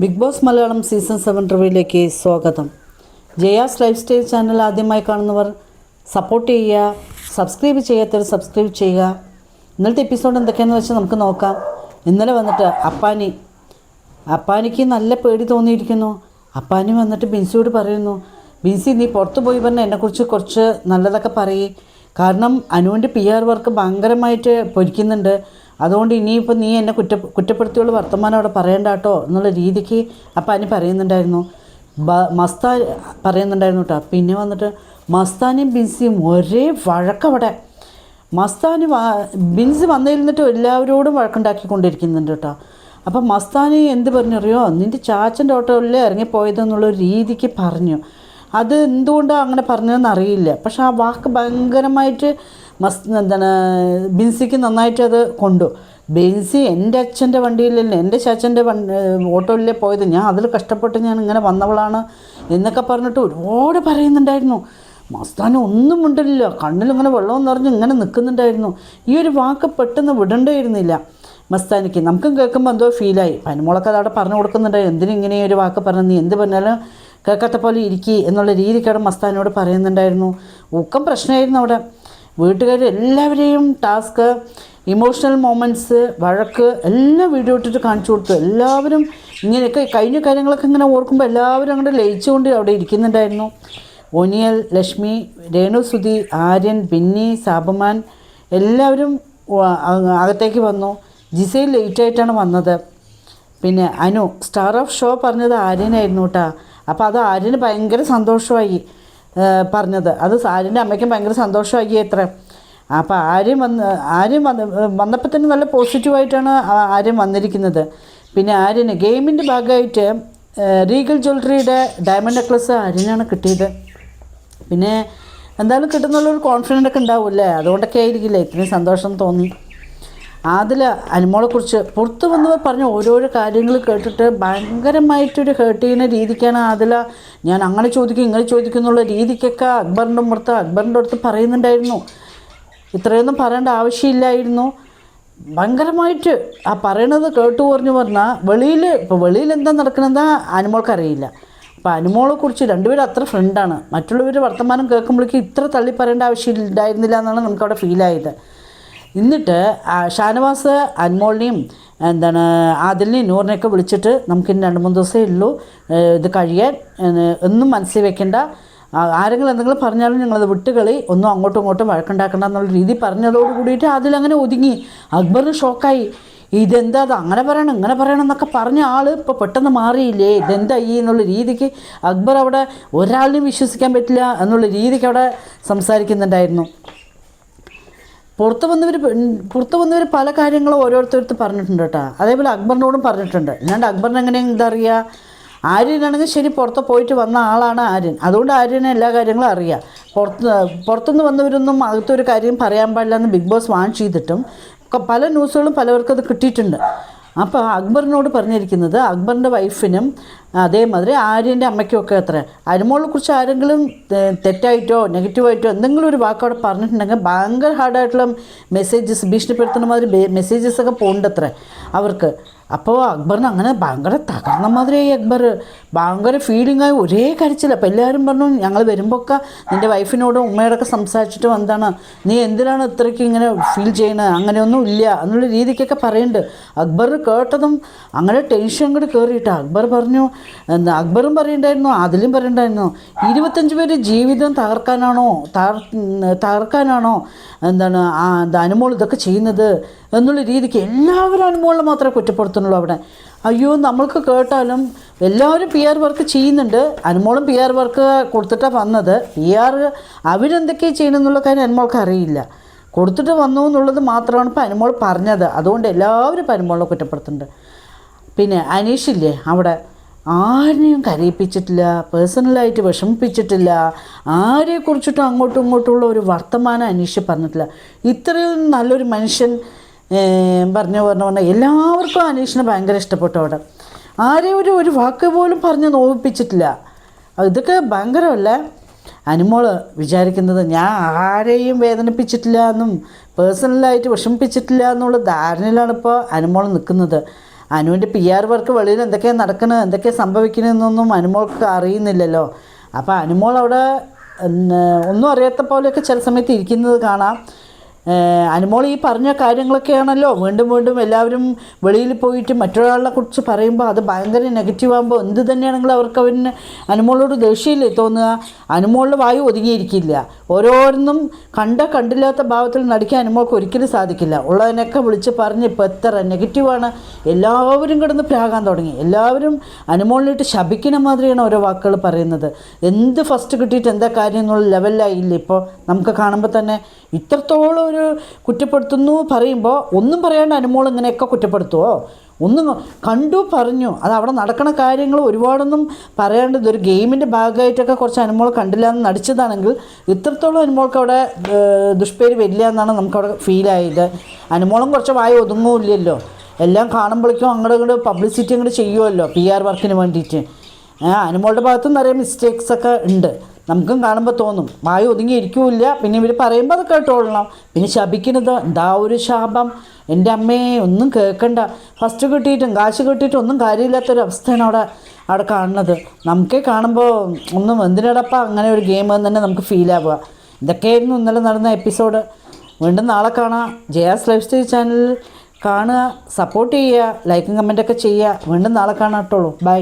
Bigg Boss Malayalam season seven റിവ്യൂയിലേക്ക് സ്വാഗതം. Jaya's lifestyle channel ആദ്യമായി കാണുന്നവർ സപ്പോർട്ട് ചെയ്യുക സബ്സ്ക്രൈബ് ചെയ്യാത്തവർ സബ്സ്ക്രൈബ് ചെയ്യുക. ഇന്നലത്തെ എപ്പിസോഡ് എന്തൊക്കെയാണെന്ന് വെച്ചാൽ നമുക്ക് നോക്കാം. ഇന്നലെ വന്നിട്ട് അപ്പാനി അപ്പാനിക്ക് നല്ല പേടി തോന്നിയിരിക്കുന്നു. അപ്പാനി വന്നിട്ട് ബിൻസിയോട് പറയുന്നു ബിൻസി നീ പുറത്തു പോയി പറഞ്ഞാൽ എന്നെക്കുറിച്ച് കുറച്ച് നല്ലതൊക്കെ പറയേ. കാരണം അനുവിന്റെ പി ആർ വർക്ക് ഭയങ്കരമായിട്ട് പൊരിക്കുന്നുണ്ട്. അതുകൊണ്ട് ഇനിയിപ്പോൾ നീ എന്നെ കുറ്റ കുറ്റപ്പെടുത്തിയുള്ള വർത്തമാനം അവിടെ പറയണ്ട കേട്ടോ എന്നുള്ള രീതിക്ക് അപ്പം അനി പറയുന്നുണ്ടായിരുന്നു. ബ മസ്താ പറയുന്നുണ്ടായിരുന്നു കേട്ടോ പിന്നെ വന്നിട്ട് മസ്താനും ബിൻസിയും ഒരേ വഴക്കവിടെ മസ്താനി ബിൻസ് വന്നിരുന്നിട്ട് എല്ലാവരോടും വഴക്കുണ്ടാക്കിക്കൊണ്ടിരിക്കുന്നുണ്ട് കേട്ടോ അപ്പം മസ്താനി എന്ത് പറഞ്ഞറിയോ? നിന്റെ ചാച്ചന്റെ ഓട്ടോയിലേ ഇറങ്ങിപ്പോയതെന്നുള്ള ഒരു രീതിക്ക് പറഞ്ഞു. അത് എന്തുകൊണ്ടാണ് അങ്ങനെ പറഞ്ഞതെന്ന് അറിയില്ല. പക്ഷെ ആ വാക്ക് ഭയങ്കരമായിട്ട് മസ് എന്താണ് ബിൻസിക്ക് നന്നായിട്ട് അത് കൊണ്ടു. ബിൻസി എന്റെ അച്ഛന്റെ വണ്ടിയിലല്ലേ എന്റെ ചാച്ചന്റെ വണ്ടി ഓട്ടോയിലേ പോയത്. ഞാൻ അതിൽ കഷ്ടപ്പെട്ട് ഞാൻ ഇങ്ങനെ വന്നവളാണ് എന്നൊക്കെ പറഞ്ഞിട്ട് ഒരുപാട് പറയുന്നുണ്ടായിരുന്നു. മസ്താന് ഒന്നും മിണ്ടില്ല കണ്ണിലിങ്ങനെ വെള്ളം നിറഞ്ഞ് ഇങ്ങനെ നിൽക്കുന്നുണ്ടായിരുന്നു. ഈ ഒരു വാക്ക് പെട്ടെന്ന് വിടണ്ടായിരുന്നില്ല. മസ്താനിക്ക് നമുക്കും കേൾക്കുമ്പോൾ എന്തോ ഫീലായി. പനിമുളക്ക് അതവിടെ പറഞ്ഞു കൊടുക്കുന്നുണ്ടായി. എന്തിനും ഇങ്ങനെ ഒരു വാക്ക് പറഞ്ഞു നീ എന്ത് പറഞ്ഞാലും കേൾക്കാത്ത പോലെ ഇരിക്കി എന്നുള്ള രീതിക്കാണ് മസ്താനോട് പറയുന്നുണ്ടായിരുന്നു. ഊക്കം പ്രശ്നമായിരുന്നു അവിടെ. വീട്ടുകാർ എല്ലാവരെയും ടാസ്ക് ഇമോഷണൽ മൊമെന്റ്സ് വഴക്ക് എല്ലാം വീഡിയോ ഇട്ടിട്ട് കാണിച്ചു കൊടുത്തു. എല്ലാവരും ഇങ്ങനെയൊക്കെ കഴിഞ്ഞ കാര്യങ്ങളൊക്കെ ഇങ്ങനെ ഓർക്കുമ്പോൾ എല്ലാവരും അങ്ങോട്ട് ലയിച്ചുകൊണ്ട് അവിടെ ഇരിക്കുന്നുണ്ടായിരുന്നു. ഒനിയൽ ലക്ഷ്മി രേണു സുധി ആര്യൻ ബിന്നി സാബമാൻ എല്ലാവരും അകത്തേക്ക് വന്നു. ജിസയിൽ ലേറ്റായിട്ടാണ് വന്നത്. പിന്നെ അനു സ്റ്റാർ ഓഫ് ഷോ പറഞ്ഞത് ആര്യനായിരുന്നു കേട്ടോ അപ്പോൾ അത് ആര്യന് ഭയങ്കര സന്തോഷമായി. പറഞ്ഞത്. അത് സാരിന്റെ അമ്മയ്ക്കും ഭയങ്കര സന്തോഷമായി അത്ര. അപ്പോൾ ആര്യം വന്ന് ആര്യം വന്ന് വന്നപ്പോൾ തന്നെ നല്ല പോസിറ്റീവായിട്ടാണ് ആരും ആര്യം വന്നിരിക്കുന്നത്. പിന്നെ ആര്യന് ഗെയിമിന്റെ ഭാഗമായിട്ട് റീഗൽ ജ്വല്ലറിയുടെ ഡയമണ്ട് നെക്ലസ് ആര്യനാണ് കിട്ടിയത്. പിന്നെ എന്തായാലും കിട്ടുന്നുള്ളൊരു കോൺഫിഡന്റ് ഒക്കെ ഉണ്ടാവില്ലേ അതുകൊണ്ടൊക്കെ ആയിരിക്കില്ലേ ഇത്രയും സന്തോഷം തോന്നി. അതിൽ അനുമോളെക്കുറിച്ച് പുറത്തു വന്നവർ പറഞ്ഞ ഓരോരോ കാര്യങ്ങൾ കേട്ടിട്ട് ഭയങ്കരമായിട്ടൊരു ഹേർട്ട് ചെയ്യുന്ന രീതിക്കാണ് അതിൽ ഞാൻ അങ്ങനെ ചോദിക്കും ഇങ്ങനെ ചോദിക്കും എന്നുള്ള രീതിക്കൊക്കെ അക്ബറിന്റെ പുറത്ത് അക്ബറിന്റെ അടുത്ത് പറയുന്നുണ്ടായിരുന്നു. ഇത്രയൊന്നും പറയേണ്ട ആവശ്യമില്ലായിരുന്നു. ഭയങ്കരമായിട്ട് ആ പറയണത് കേട്ടു പറഞ്ഞു പറഞ്ഞാൽ വെളിയിൽ ഇപ്പോൾ വെളിയിൽ എന്താ നടക്കണമെന്നാ അനുമോൾക്കറിയില്ല. അപ്പോൾ അനുമോളെക്കുറിച്ച് രണ്ടുപേരും അത്ര ഫ്രണ്ടാണ് മറ്റുള്ളവർ വർത്തമാനം കേൾക്കുമ്പോഴേക്കും ഇത്ര തള്ളി പറയേണ്ട ആവശ്യമില്ലായിരുന്നില്ല എന്നാണ് നമുക്കവിടെ ഫീലായത് എന്നിട്ട് ഷാനവാസ് അൻമോളിനെയും എന്താണ് ആദിലിനെയും നൂറിനെയൊക്കെ വിളിച്ചിട്ട് നമുക്കിനി രണ്ട് മൂന്ന് ദിവസമേ ഉള്ളൂ ഇത് കഴിയാൻ എന്നും മനസ്സിൽ വെക്കേണ്ട ആരെങ്കിലും എന്തെങ്കിലും പറഞ്ഞാലും ഞങ്ങളത് വിട്ടുകളി ഒന്നും അങ്ങോട്ടും ഇങ്ങോട്ടും വഴക്കുണ്ടാക്കണ്ട എന്നുള്ള രീതി പറഞ്ഞതോട് കൂടിയിട്ട് അതിലങ്ങനെ ഒതുങ്ങി. അക്ബറിന് ഷോക്കായി. ഇതെന്താ അത്? അങ്ങനെ പറയണം ഇങ്ങനെ പറയണം എന്നൊക്കെ പറഞ്ഞ ആൾ ഇപ്പോൾ പെട്ടെന്ന് മാറിയില്ലേ? ഇതെന്താ ഈ എന്നുള്ള രീതിക്ക് അക്ബർ അവിടെ ഒരാളിനെയും വിശ്വസിക്കാൻ പറ്റില്ല എന്നുള്ള രീതിക്ക് അവിടെ സംസാരിക്കുന്നുണ്ടായിരുന്നു. പുറത്ത് വന്നവർ പുറത്ത് വന്നവർ പല കാര്യങ്ങളും ഓരോരുത്തരുത്ത് പറഞ്ഞിട്ടുണ്ട് കേട്ടോ. അതേപോലെ അക്ബറിനോടും പറഞ്ഞിട്ടുണ്ട്. അല്ലാണ്ട് അക്ബറിന് എങ്ങനെയാണ് അറിയുക ആര്യനാണെങ്കിൽ ശരി പുറത്ത് പോയിട്ട് വന്ന ആളാണ് ആര്യൻ. അതുകൊണ്ട് ആര്യന് എല്ലാ കാര്യങ്ങളും അറിയാം. പുറത്ത് പുറത്തുനിന്ന് വന്നവരൊന്നും അകത്തൊരു കാര്യം പറയാൻ പാടില്ല എന്ന് ബിഗ് ബോസ് വാൺ ചെയ്തിട്ടും പല ന്യൂസുകളും പലവർക്കും അത് കിട്ടിയിട്ടുണ്ട്. അപ്പോൾ അക്ബറിനോട് പറഞ്ഞിരിക്കുന്നത് അക്ബറിന്റെ വൈഫിനും അതേമാതിരി ആര്യന്റെ അമ്മയ്ക്കും ഒക്കെ അത്ര. അരുമോളെ കുറിച്ച് ആരെങ്കിലും തെറ്റായിട്ടോ നെഗറ്റീവായിട്ടോ എന്തെങ്കിലും ഒരു വാക്കവിടെ പറഞ്ഞിട്ടുണ്ടെങ്കിൽ ഭയങ്കര ഹാർഡായിട്ടുള്ള മെസ്സേജസ് ഭീഷണിപ്പെടുത്തുന്ന മാതിരി മെസ്സേജസ് ഒക്കെ പോകേണ്ടത്ര അവർക്ക്. അപ്പോൾ അക്ബറിന് അങ്ങനെ ഭയങ്കര തകർന്ന മാതിരിയായി അക്ബർ. ഭയങ്കര ഫീലിംഗായി ഒരേ കരച്ചില്ല അപ്പോൾ എല്ലാവരും പറഞ്ഞു ഞങ്ങൾ വരുമ്പോഴൊക്കെ നിന്റെ വൈഫിനോടും ഉമ്മയോടൊക്കെ സംസാരിച്ചിട്ട് വന്നതാണ് നീ എന്തിനാണ് ഇത്രയ്ക്ക് ഇങ്ങനെ ഫീൽ ചെയ്യണത് അങ്ങനെയൊന്നും ഇല്ല. എന്നുള്ള രീതിക്കൊക്കെ പറയുന്നുണ്ട് അക്ബർ കേട്ടതും അങ്ങനെ ടെൻഷൻ കൂടി കയറിയിട്ട് അക്ബർ പറഞ്ഞു എന്താ അക്ബറും പറയുന്നുണ്ടായിരുന്നു അതിലും പറയുന്നുണ്ടായിരുന്നു ഇരുപത്തഞ്ച് പേര് ജീവിതം തകർക്കാനാണോ? തകർ തകർക്കാനാണോ? എന്താണ് അനുമോൾ ഇതൊക്കെ ചെയ്യുന്നത്? എന്നുള്ള രീതിക്ക് എല്ലാവരും അനുമോളിനെ മാത്രമേ കുറ്റപ്പെടുത്തുന്നുള്ളൂ അവിടെ. അയ്യോ നമ്മൾക്ക് കേട്ടാലും എല്ലാവരും പി ആർ വർക്ക് ചെയ്യുന്നുണ്ട്. അനുമോളും പി ആർ വർക്ക് കൊടുത്തിട്ടാണ് വന്നത്. പി ആർ അവരെന്തൊക്കെയാണ് ചെയ്യണമെന്നുള്ള കാര്യം അനുമോൾക്ക് അറിയില്ല. കൊടുത്തിട്ട് വന്നു എന്നുള്ളത് മാത്രമാണ് ഇപ്പോൾ അനുമോൾ പറഞ്ഞത്. അതുകൊണ്ട് എല്ലാവരും ഇപ്പോൾ അനുമോളിനെ കുറ്റപ്പെടുത്തുന്നുണ്ട്. പിന്നെ അനീഷില്ലേ അവിടെ? ആരെയും കരയിപ്പിച്ചിട്ടില്ല പേഴ്സണലായിട്ട് വിഷമിപ്പിച്ചിട്ടില്ല ആരെക്കുറിച്ചിട്ടും അങ്ങോട്ടും ഇങ്ങോട്ടുമുള്ള ഒരു വർത്തമാനം അനീഷ് പറഞ്ഞിട്ടില്ല. ഇത്രയും നല്ലൊരു മനുഷ്യൻ പറഞ്ഞു പറഞ്ഞു പറഞ്ഞാൽ എല്ലാവർക്കും അനീഷിനെ ഭയങ്കര ഇഷ്ടപ്പെട്ടു അവിടെ. ആരെയും ഒരു ഒരു വാക്ക് പോലും പറഞ്ഞ് നോവിപ്പിച്ചിട്ടില്ല. ഇതൊക്കെ ഭയങ്കരമല്ലേ? അനുമോൾ വിചാരിക്കുന്നത് ഞാൻ ആരെയും വേദനിപ്പിച്ചിട്ടില്ല എന്നും പേഴ്സണലായിട്ട് വിഷമിപ്പിച്ചിട്ടില്ല എന്നുള്ള ധാരണയിലാണ് ഇപ്പോൾ അനുമോൾ നിൽക്കുന്നത്. അനുവിന്റെ പി ആർ വർക്ക് വെളിയിൽ എന്തൊക്കെയാണ് നടക്കുന്നത് എന്തൊക്കെയാണ് സംഭവിക്കുന്നതെന്നൊന്നും അനുമോൾക്ക് അറിയുന്നില്ലല്ലോ. അപ്പോൾ അനുമോൾ അവിടെ ഒന്നും അറിയാത്ത പോലെയൊക്കെ ചില സമയത്ത് ഇരിക്കുന്നത് കാണാം. അനുമോൾ ഈ പറഞ്ഞ കാര്യങ്ങളൊക്കെയാണല്ലോ. വീണ്ടും വീണ്ടും എല്ലാവരും വെളിയിൽ പോയിട്ട് മറ്റൊരാളെ കുറിച്ച് പറയുമ്പോൾ അത് ഭയങ്കര നെഗറ്റീവ് ആകുമ്പോൾ എന്ത് തന്നെയാണെങ്കിലും അവർക്ക് അവന് അനുമോളോട് ദേഷ്യമില്ലേ തോന്നുക? അനുമോളുടെ വായു ഒതുങ്ങിയിരിക്കില്ല. ഓരോന്നും കണ്ട കണ്ടില്ലാത്ത ഭാവത്തിൽ നടിക്കാൻ അനുമോൾക്ക് ഒരിക്കലും സാധിക്കില്ല. ഉള്ളതിനൊക്കെ വിളിച്ച് പറഞ്ഞ് ഇപ്പോൾ എത്ര നെഗറ്റീവാണ് എല്ലാവരും കിടന്ന് പ്രാകാൻ തുടങ്ങി. എല്ലാവരും അനുമോളിനിട്ട് ശപിക്കുന്ന മാതിരിയാണ് ഓരോ വാക്കുകൾ പറയുന്നത്. എന്ത് ഫസ്റ്റ് കിട്ടിയിട്ട് എന്താ കാര്യം എന്നുള്ള ലെവലായില്ല ഇപ്പോൾ നമുക്ക് കാണുമ്പോൾ തന്നെ ഇത്രത്തോളം ഒരു കുറ്റപ്പെടുത്തുന്നു പറയുമ്പോൾ ഒന്നും പറയാണ്ട് അനുമോൾ ഇങ്ങനെയൊക്കെ കുറ്റപ്പെടുത്തുമോ ഒന്നും കണ്ടു പറഞ്ഞു. അത് അവിടെ നടക്കണ കാര്യങ്ങൾ ഒരുപാടൊന്നും പറയാണ്ട് ഇതൊരു ഗെയിമിന്റെ ഭാഗമായിട്ടൊക്കെ കുറച്ച് അനുമോൾ കണ്ടില്ല എന്ന് നടിച്ചതാണെങ്കിൽ ഇത്രത്തോളം അനുമോൾക്ക് അവിടെ ദുഷ്പേര് വരില്ല എന്നാണ് നമുക്കവിടെ ഫീലായത് അനുമോളും കുറച്ച് വായ ഒതുങ്ങുമില്ലല്ലോ എല്ലാം കാണുമ്പോഴേക്കും അങ്ങോട്ട് ഇങ്ങോട്ട് പബ്ലിസിറ്റി അങ്ങോട്ട് ചെയ്യുമല്ലോ പി ആർ വർക്കിന് വേണ്ടിയിട്ട്. അനുമോളുടെ ഭാഗത്തും നിറയെ മിസ്റ്റേക്സ് ഒക്കെ ഉണ്ട്. നമുക്കും കാണുമ്പോൾ തോന്നും. വായു ഒതുങ്ങി ഇരിക്കൂല്ല പിന്നെ ഇവർ പറയുമ്പോൾ അത് കേട്ടോളണം. പിന്നെ ശപിക്കുന്നത് എന്താ ഒരു ശാപം? എന്റെ അമ്മയെ ഒന്നും കേൾക്കണ്ട ഫസ്റ്റ് കിട്ടിയിട്ടും കാശ് കിട്ടിയിട്ടും ഒന്നും കാര്യമില്ലാത്തൊരു അവസ്ഥയാണ് അവിടെ അവിടെ കാണുന്നത്. നമുക്കേ കാണുമ്പോൾ ഒന്നും എന്തിനടപ്പ അങ്ങനെ ഒരു ഗെയിം എന്ന് തന്നെ നമുക്ക് ഫീൽ ആവുക. ഇതൊക്കെയായിരുന്നു ഇന്നലെ നടന്ന എപ്പിസോഡ് വീണ്ടും നാളെ കാണാം. ജയാസ് ലൈഫ് സ്റ്റൈൽ ചാനൽ കാണുക സപ്പോർട്ട് ചെയ്യുക ലൈക്കും കമന്റൊക്കെ ചെയ്യുക. വീണ്ടും നാളെ കാണാട്ടുള്ളൂ ബൈ